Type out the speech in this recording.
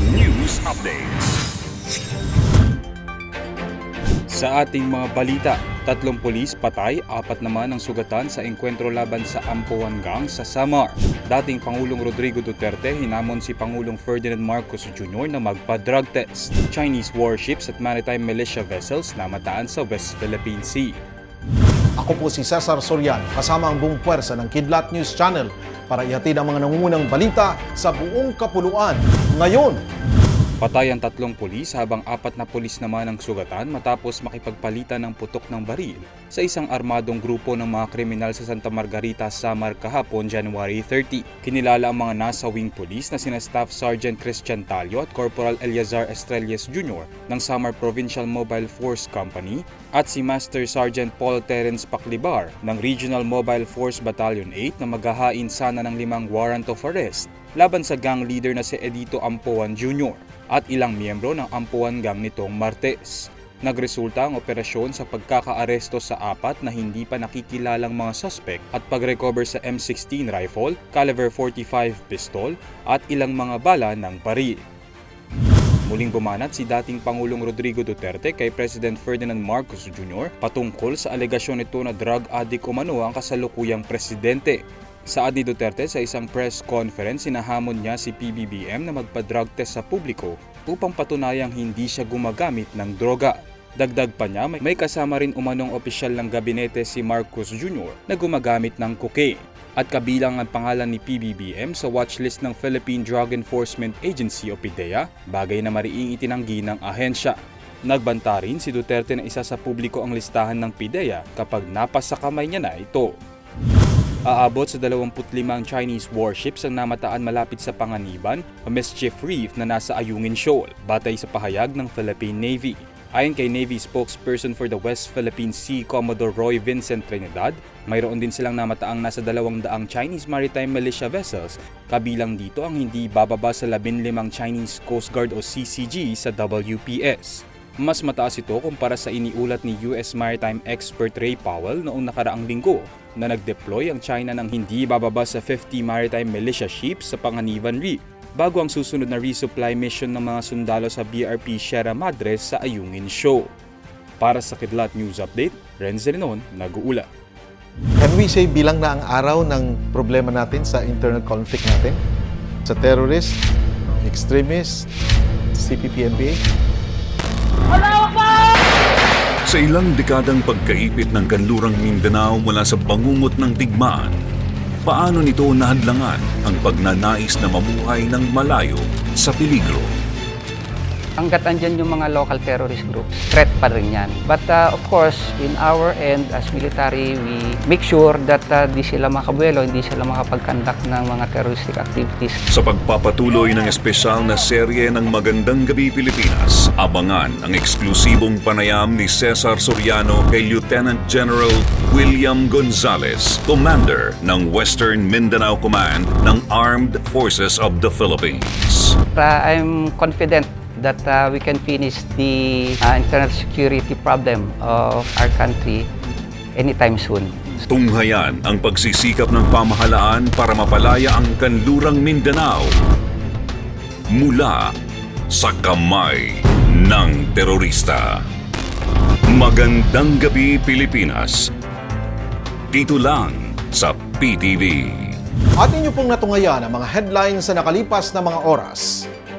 News Updates. Sa ating mga balita, tatlong pulis patay, apat naman ang sugatan sa engkwentro laban sa Ampuan Gang sa Samar. Dating Pangulong Rodrigo Duterte hinamon si Pangulong Ferdinand Marcos Jr. na magpa-drug test. Chinese warships at maritime militia vessels namataan sa West Philippine Sea. Ako po si Cesar Soriano, kasama ang buong puwersa ng Kidlat News Channel para ihatid ang mga nangungunang balita sa buong kapuluan. Ngayon, Patay ang tatlong pulis habang apat na pulis naman ang sugatan matapos makipagpalitan ng putok ng baril sa isang armadong grupo ng mga kriminal sa Santa Margarita, Samar kahapon January 30. Kinilala ang mga nasawing pulis na sina Staff Sergeant Christian Talio at Corporal Eliazar Estrellas Jr. ng Samar Provincial Mobile Force Company at si Master Sergeant Paul Terence Paclibar ng Regional Mobile Force Battalion 8 na maghahain sana ng limang warrant of arrest laban sa gang leader na si Edito Ampuan Jr. at ilang miyembro ng Ampuan Gang nitong Martes. Nagresulta ang operasyon sa pagkakaaresto sa apat na hindi pa nakikilalang mga suspect at pag-recover sa M16 rifle, caliber 45 pistol at ilang mga bala ng baril. Muling bumanat si dating Pangulong Rodrigo Duterte kay President Ferdinand Marcos Jr. patungkol sa alegasyon nito na drug addict umano ang kasalukuyang presidente. Saad ni Duterte sa isang press conference, sinahamon niya si PBBM na magpa-drug test sa publiko upang patunayang hindi siya gumagamit ng droga. Dagdag pa niya, may kasama rin umanong opisyal ng gabinete si Marcos Jr. na gumagamit ng cocaine at kabilang ang pangalan ni PBBM sa watchlist ng Philippine Drug Enforcement Agency o PIDEA, bagay na mariing itinanggi ng ahensya. Nagbanta rin si Duterte na isa sa publiko ang listahan ng PIDEA kapag napasa kamay niya na ito. Aabot sa 25 Chinese warships ang namataan malapit sa Panganiban o Mischief Reef na nasa Ayungin Shoal, batay sa pahayag ng Philippine Navy. Ayon kay Navy spokesperson for the West Philippine Sea, Commodore Roy Vincent Trinidad, mayroon din silang namataang nasa 200 Chinese maritime militia vessels, kabilang dito ang hindi bababa sa 15 Chinese Coast Guard o CCG sa WPS. Mas mataas ito kumpara sa iniulat ni US Maritime expert Ray Powell noong nakaraang linggo na nag-deploy ang China ng hindi bababa sa 50 maritime militia ships sa Panganiban Reef bago ang susunod na resupply mission ng mga sundalo sa BRP Sierra Madre sa Ayungin Show. Para sa Kidlat News Update, Renz nag-uula. can we say bilang na ang araw ng problema natin sa internal conflict natin? Sa terrorist, extremist, CPP-NPA? Sa ilang dekadang pagkaipit ng kanlurang Mindanao mula sa bangungot ng digmaan, paano nito nahadlangan ang pagnanais na mamuhay ng malayo sa peligro? Hanggat andyan yung mga local terrorist groups, threat pa rin yan. But uh, of course, in our end as military, we make sure that uh, di sila makabuelo, hindi sila makapag-conduct ng mga terroristic activities. Sa pagpapatuloy ng espesyal na serye ng Magandang Gabi Pilipinas, abangan ang eksklusibong panayam ni Cesar Soriano kay Lieutenant General William Gonzales, Commander ng Western Mindanao Command ng Armed Forces of the Philippines. Uh, I'm confident that uh, we can finish the uh, internal security problem of our country anytime soon. Tunghayan ang pagsisikap ng pamahalaan para mapalaya ang kanlurang Mindanao mula sa kamay ng terorista. Magandang gabi Pilipinas. Dito lang sa PTV. At inyo pong natungayan ang mga headlines sa nakalipas na mga oras.